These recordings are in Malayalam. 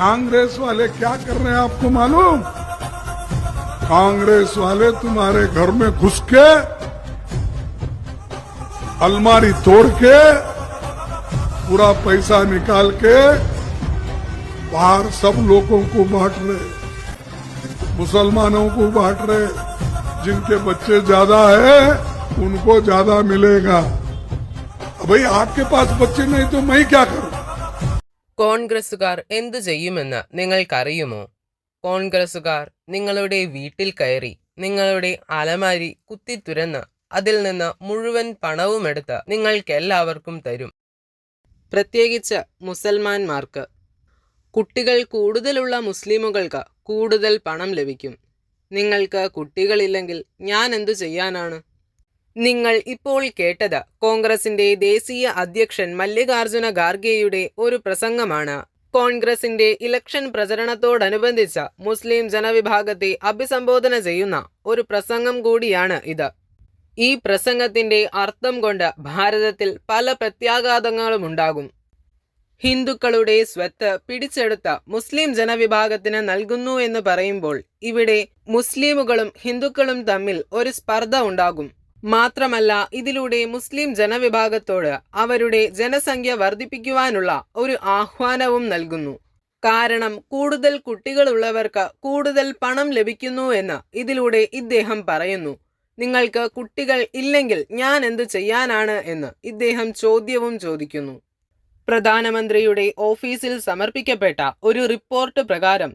कांग्रेस वाले क्या कर रहे हैं आपको मालूम? कांग्रेस वाले तुम्हारे घर में घुस के, अलमारी तोड़ के, पूरा पैसा निकाल के, बाहर सब लोगों को बांट रहे मुसलमानों को बांट रहे जिनके बच्चे ज़्यादा है, उनको ज़्यादा मिलेगा। भाई आपके पास बच्चे नहीं तो मैं क्या करूँ? കോൺഗ്രസുകാർ എന്തു ചെയ്യുമെന്ന് നിങ്ങൾക്കറിയുമോ? കോൺഗ്രസുകാർ നിങ്ങളുടെ വീട്ടിൽ കയറി നിങ്ങളുടെ അലമാരി കുത്തിത്തുരന്ന് അതിൽ നിന്ന് മുഴുവൻ പണവുമെടുത്ത് നിങ്ങൾക്കെല്ലാവർക്കും തരും. പ്രത്യേകിച്ച് മുസൽമാന്മാർക്ക് കുട്ടികൾ കൂടുതലുള്ള മുസ്ലിമുകൾക്ക് കൂടുതൽ പണം ലഭിക്കും. നിങ്ങൾക്ക് കുട്ടികളില്ലെങ്കിൽ ഞാൻ എന്തു ചെയ്യാനാണ്? നിങ്ങൾ ഇപ്പോൾ കേട്ടത് കോൺഗ്രസിന്റെ ദേശീയ അധ്യക്ഷൻ മല്ലികാർജുന ഖാർഗെയുടെ ഒരു പ്രസംഗമാണ്. കോൺഗ്രസിന്റെ ഇലക്ഷൻ പ്രചരണത്തോടനുബന്ധിച്ച് മുസ്ലിം ജനവിഭാഗത്തെ അഭിസംബോധന ചെയ്യുന്ന ഒരു പ്രസംഗം കൂടിയാണ് ഇത്. ഈ പ്രസംഗത്തിന്റെ അർത്ഥം കൊണ്ട് ഭാരതത്തിൽ പല പ്രത്യാഘാതങ്ങളുമുണ്ടാകും ഹിന്ദുക്കളുടെ സ്വത്ത് പിടിച്ചെടുത്ത മുസ്ലിം ജനവിഭാഗത്തിന് നൽകുന്നു എന്ന് പറയുമ്പോൾ ഇവിടെ മുസ്ലിമുകളും ഹിന്ദുക്കളും തമ്മിൽ ഒരു സ്പർദ്ധ ഉണ്ടാകും. മാത്രമല്ല ഇതിലൂടെ മുസ്ലിം ജനവിഭാഗത്തോട് അവരുടെ ജനസംഖ്യ വർദ്ധിപ്പിക്കുവാനുള്ള ഒരു ആഹ്വാനവും നൽകുന്നു. കാരണം കൂടുതൽ കുട്ടികളുള്ളവർക്ക് കൂടുതൽ പണം ലഭിക്കുന്നു എന്ന് ഇതിലൂടെ ഇദ്ദേഹം പറയുന്നു. നിങ്ങൾക്ക് കുട്ടികൾ ഇല്ലെങ്കിൽ ഞാൻ എന്തു ചെയ്യാനാണ് എന്ന് ഇദ്ദേഹം ചോദ്യവും ചോദിക്കുന്നു. പ്രധാനമന്ത്രിയുടെ ഓഫീസിൽ സമർപ്പിക്കപ്പെട്ട ഒരു റിപ്പോർട്ട് പ്രകാരം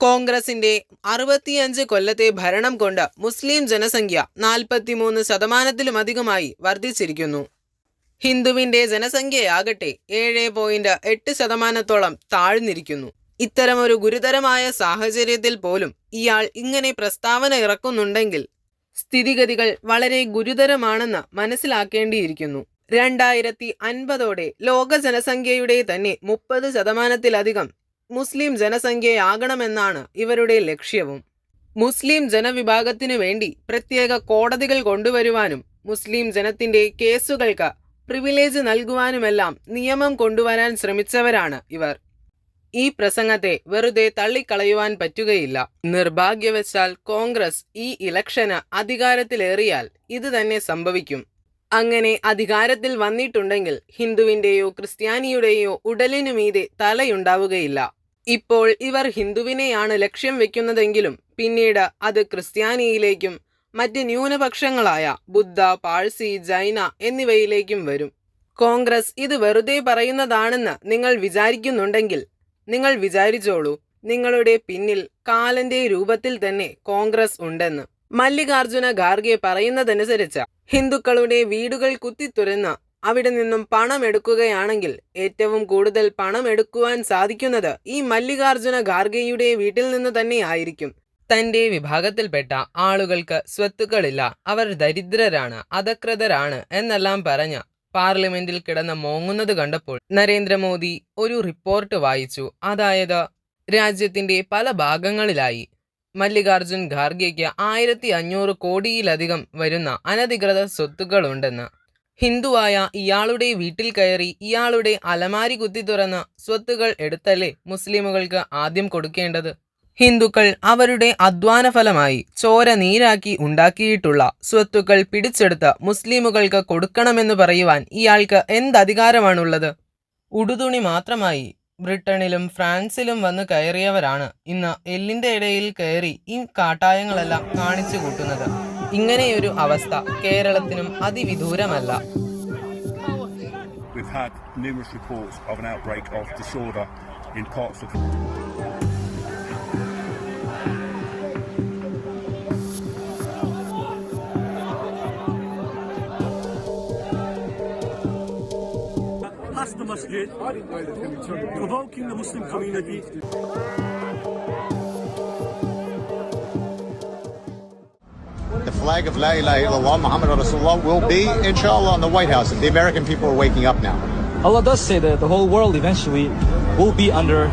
കോൺഗ്രസിന്റെ അറുപത്തിയഞ്ച് കൊല്ലത്തെ ഭരണം കൊണ്ട് മുസ്ലിം ജനസംഖ്യ നാൽപ്പത്തിമൂന്ന് ശതമാനത്തിലുമധികമായി വർദ്ധിച്ചിരിക്കുന്നു. ഹിന്ദുവിന്റെ ജനസംഖ്യയാകട്ടെ ഏഴ് പോയിന്റ് എട്ട് ശതമാനത്തോളം താഴ്ന്നിരിക്കുന്നു. ഇത്തരമൊരു ഗുരുതരമായ സാഹചര്യത്തിൽ പോലും ഇയാൾ ഇങ്ങനെ പ്രസ്താവന ഇറക്കുന്നുണ്ടെങ്കിൽ സ്ഥിതിഗതികൾ വളരെ ഗുരുതരമാണെന്ന് മനസ്സിലാക്കേണ്ടിയിരിക്കുന്നു. രണ്ടായിരത്തി അൻപതോടെ ലോക ജനസംഖ്യയുടെ തന്നെ മുപ്പത് ശതമാനത്തിലധികം മുസ്ലിം ജനസംഖ്യയാകണമെന്നാണ് ഇവരുടെ ലക്ഷ്യവും. മുസ്ലിം ജനവിഭാഗത്തിനു വേണ്ടി പ്രത്യേക കോടതികൾ കൊണ്ടുവരുവാനും മുസ്ലിം ജനത്തിന്റെ കേസുകൾക്ക് പ്രിവിലേജ് നൽകുവാനുമെല്ലാം നിയമം കൊണ്ടുവരാൻ ശ്രമിച്ചവരാണ് ഇവർ. ഈ പ്രസംഗത്തെ വെറുതെ തള്ളിക്കളയുവാൻ പറ്റുകയില്ല. നിർഭാഗ്യവശാൽ കോൺഗ്രസ് ഈ ഇലക്ഷന് അധികാരത്തിലേറിയാൽ ഇത് തന്നെ സംഭവിക്കും. അങ്ങനെ അധികാരത്തിൽ വന്നിട്ടുണ്ടെങ്കിൽ ഹിന്ദുവിന്റെയോ ക്രിസ്ത്യാനിയുടെയോ ഉടലിനു മീതെ തലയുണ്ടാവുകയില്ല. ഇപ്പോൾ ഇവർ ഹിന്ദുവിനെയാണ് ലക്ഷ്യം വെക്കുന്നതെങ്കിലും പിന്നീട് അത് ക്രിസ്ത്യാനിയിലേക്കും മറ്റ് ന്യൂനപക്ഷങ്ങളായ ബുദ്ധ പാഴ്സി ജൈന എന്നിവയിലേക്കും വരും. കോൺഗ്രസ് ഇത് വെറുതെ പറയുന്നതാണെന്ന് നിങ്ങൾ വിചാരിക്കുന്നുണ്ടെങ്കിൽ നിങ്ങൾ വിചാരിച്ചോളൂ നിങ്ങളുടെ പിന്നിൽ കാലന്റെ രൂപത്തിൽ തന്നെ കോൺഗ്രസ് ഉണ്ടെന്ന്. മല്ലികാർജുന ഖാർഗെ പറയുന്നതനുസരിച്ച് ഹിന്ദുക്കളുടെ വീടുകൾ കുത്തിത്തുരന്ന് അവിടെ നിന്നും പണം എടുക്കുകയാണെങ്കിൽ ഏറ്റവും കൂടുതൽ പണം എടുക്കുവാൻ സാധിക്കുന്നത് ഈ മല്ലികാർജുന ഖാർഗെയുടെ വീട്ടിൽ നിന്ന് തന്നെ ആയിരിക്കും തന്റെ വിഭാഗത്തിൽപ്പെട്ട ആളുകൾക്ക് സ്വത്തുക്കളില്ല. അവർ ദരിദ്രരാണ് അധകൃതരാണ് എന്നെല്ലാം പറഞ്ഞ പാർലമെന്റിൽ കിടന്ന് മോങ്ങുന്നത് കണ്ടപ്പോൾ നരേന്ദ്രമോദി ഒരു റിപ്പോർട്ട് വായിച്ചു. അതായത് രാജ്യത്തിന്റെ പല ഭാഗങ്ങളിലായി മല്ലികാർജുൻ ഖാർഗെക്ക് ആയിരത്തി അഞ്ഞൂറ് കോടിയിലധികം വരുന്ന അനധികൃത സ്വത്തുക്കളുണ്ടെന്ന്. ഹിന്ദുവായ ഇയാളുടെ വീട്ടിൽ കയറി ഇയാളുടെ അലമാരി കുത്തി തുറന്ന് സ്വത്തുകൾ എടുത്തല്ലേ മുസ്ലിമുകൾക്ക് ആദ്യം കൊടുക്കേണ്ടത്? ഹിന്ദുക്കൾ അവരുടെ അധ്വാന ഫലമായി ചോര നീരാക്കി ഉണ്ടാക്കിയിട്ടുള്ള സ്വത്തുക്കൾ പിടിച്ചെടുത്ത് മുസ്ലിമുകൾക്ക് കൊടുക്കണമെന്ന് പറയുവാൻ ഇയാൾക്ക് എന്തധികാരമാണുള്ളത്? ഉടുതുണി മാത്രമായി ബ്രിട്ടനിലും ഫ്രാൻസിലും വന്ന് കയറിയവരാണ് ഇന്ന് എല്ലിന്റെ ഇടയിൽ കയറി ഈ കാട്ടായങ്ങളെല്ലാം കാണിച്ചു കൂട്ടുന്നത്. ഇങ്ങനെയൊരു അവസ്ഥ കേരളത്തിനും അതിവിദൂരമല്ല We've had numerous reports of an outbreak of disorder in parts of past the masjid, provoking the Muslim community. Flag of La ilaha illallah Muhammad Rasulullah will be, inshallah, on the White House. The American people are waking up now. Allah does say that the whole world eventually will be under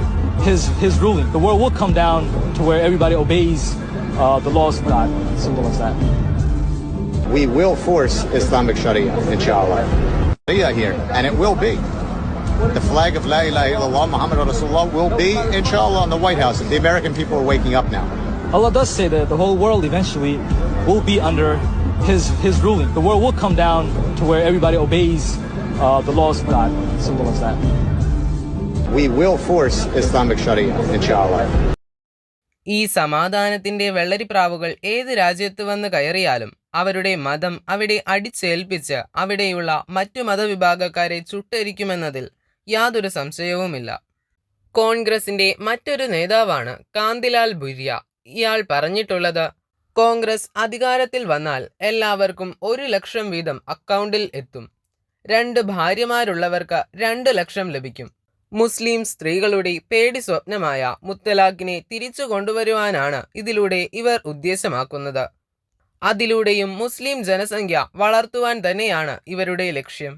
His His ruling. The world will come down to where everybody obeys uh, the laws of God. Simple as that. We will force Islamic Sharia, inshallah. Sharia here, and it will be. The flag of La ilaha illallah, Muhammad Rasulullah, will be, inshallah, on the White House. The American people are waking up now. Allah does say that the whole world eventually will be under His His ruling. The world will come down to where everybody obeys uh, the laws of God. Simple as that. We will force Islamic Sharia, inshallah. ഈ സമാധാനത്തിന്റെ വെള്ളരിപ്രാവുകൾ ഏത് രാജ്യത്ത് വന്ന് കയറിയാലും അവരുടെ മതം അവിടെ അടിച്ചേൽപ്പിച്ച് അവിടെയുള്ള മറ്റു മതവിഭാഗക്കാരെ ചുട്ടരിക്കുമെന്നതിൽ യാതൊരു സംശയവുമില്ല കോൺഗ്രസിന്റെ മറ്റൊരു നേതാവാണ് കാന്തിലാൽ ഭുരിയ ഇയാൾ പറഞ്ഞിട്ടുള്ളത് കോൺഗ്രസ് അധികാരത്തിൽ വന്നാൽ എല്ലാവർക്കും ഒരു ലക്ഷം വീതം അക്കൗണ്ടിൽ എത്തും. രണ്ട് ഭാര്യമാരുള്ളവർക്ക് രണ്ട് ലക്ഷം ലഭിക്കും. മുസ്ലിം സ്ത്രീകളുടെ പേടി സ്വപ്നമായ മുത്തലാഖിനെ തിരിച്ചു കൊണ്ടുവരുവാനാണ് ഇതിലൂടെ ഇവർ ഉദ്ദേശമാക്കുന്നത്. അതിലൂടെയും മുസ്ലിം ജനസംഖ്യ വളർത്തുവാൻ തന്നെയാണ് ഇവരുടെ ലക്ഷ്യം.